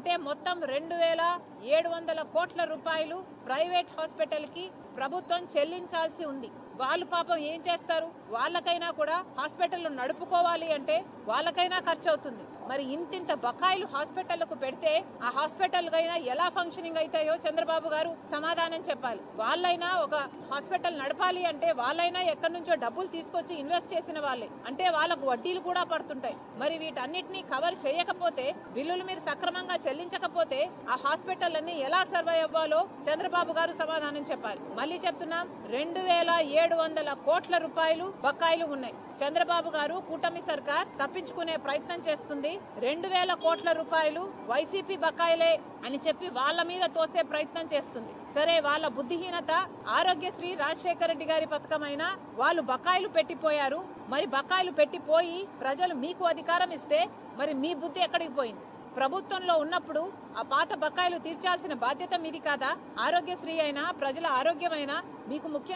అంటే మొత్తం రెండు వేల ఏడు వందల కోట్ల రూపాయలు ప్రైవేట్ హాస్పిటల్కి ప్రభుత్వం చెల్లించాల్సి ఉంది. వాళ్ళు పాపం ఏం చేస్తారు? వాళ్ళకైనా కూడా హాస్పిటల్ నడుపుకోవాలి అంటే వాళ్ళకైనా ఖర్చు అవుతుంది మరి ఇంతింత బకాయిలు హాస్పిటళ్ళకు పెడితే ఆ హాస్పిటల్ అయినా ఎలా ఫంక్షనింగ్ అవుతాయో చంద్రబాబు గారు సమాధానం చెప్పాలి. వాళ్ళైనా ఒక హాస్పిటల్ నడపాలి అంటే వాళ్ళైనా ఎక్కడి నుంచో డబ్బులు తీసుకొచ్చి ఇన్వెస్ట్ చేసిన వాళ్ళే. అంటే వాళ్ళకు వడ్డీలు కూడా పడుతుంటాయి. మరి వీటన్నిటిని కవర్ చేయకపోతే బిల్లులు మీరు సక్రమంగా చెల్లించకపోతే ఆ హాస్పిటల్ అన్ని ఎలా సర్వైవ్ అవ్వాలో చంద్రబాబు గారు సమాధానం చెప్పాలి. మళ్ళీ చెప్తున్నాం రెండు వేల ఏడు వందల కోట్ల రూపాయలు బకాయిలు ఉన్నాయి. చంద్రబాబు గారు కూటమి సర్కార్ తప్పించుకునే ప్రయత్నం చేస్తుంది. రెండు వేల కోట్ల రూపాయలు వైసీపీ బకాయిలే అని చెప్పి వాళ్ళ మీద తోసే ప్రయత్నం చేస్తుంది. సరే వాళ్ళ బుద్ధిహీనత ఆరోగ్యశ్రీ రాజశేఖర రెడ్డి గారి పథకమైన వాళ్ళు బకాయిలు పెట్టిపోయారు. మరి బకాయిలు పెట్టిపోయి ప్రజలు మీకు అధికారం ఇస్తే మరి మీ బుద్ధి ఎక్కడికి పోయింది? ప్రభుత్వంలో ఉన్నప్పుడు ఆ పాత బకాయిలు తీర్చాల్సిన బాధ్యత మీది కాదా? ఆరోగ్యశ్రీ అయినా ప్రజల ఆరోగ్యమైనా మీకు ముఖ్యం